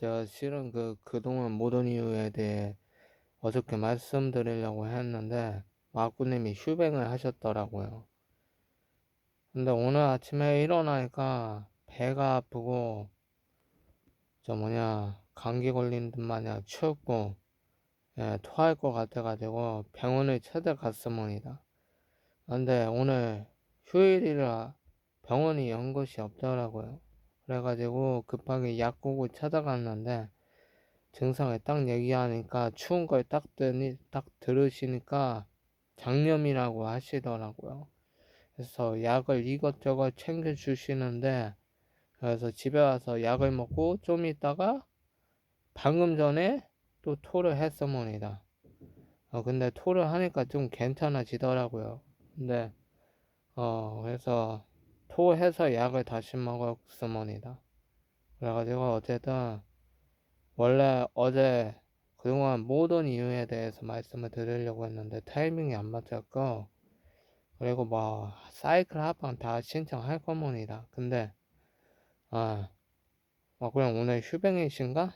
제가 실은 그, 그동안 모든 이유에 대해 어저께 말씀드리려고 했는데, 마꾸님이 휴뱅을 하셨더라고요. 근데 오늘 아침에 일어나니까 배가 아프고, 저 뭐냐, 감기 걸린 듯 마냥 춥고, 예, 토할 것 같아가지고 병원을 찾아갔습니다. 근데 오늘 휴일이라 병원이 연 곳이 없더라고요. 그래가지고 급하게 약국을 찾아갔는데 증상을 딱 얘기하니까 추운 걸 딱 드니 딱 들으시니까 장염이라고 하시더라고요. 그래서 약을 이것저것 챙겨 주시는데 그래서 집에 와서 약을 먹고 좀 있다가 방금 전에 또 토를 했습니다. 어, 근데 토를 하니까 좀 괜찮아지더라고요. 근데 어 그래서 토해서 약을 다시 먹었습니다. 그래가지고 어쨌든 원래 어제 그동안 모든 이유에 대해서 말씀을 드리려고 했는데 타이밍이 안 맞았고 그리고 뭐 사이클 합방 다 신청할 겁니다. 근데 아 어, 그냥 오늘 휴병이신가?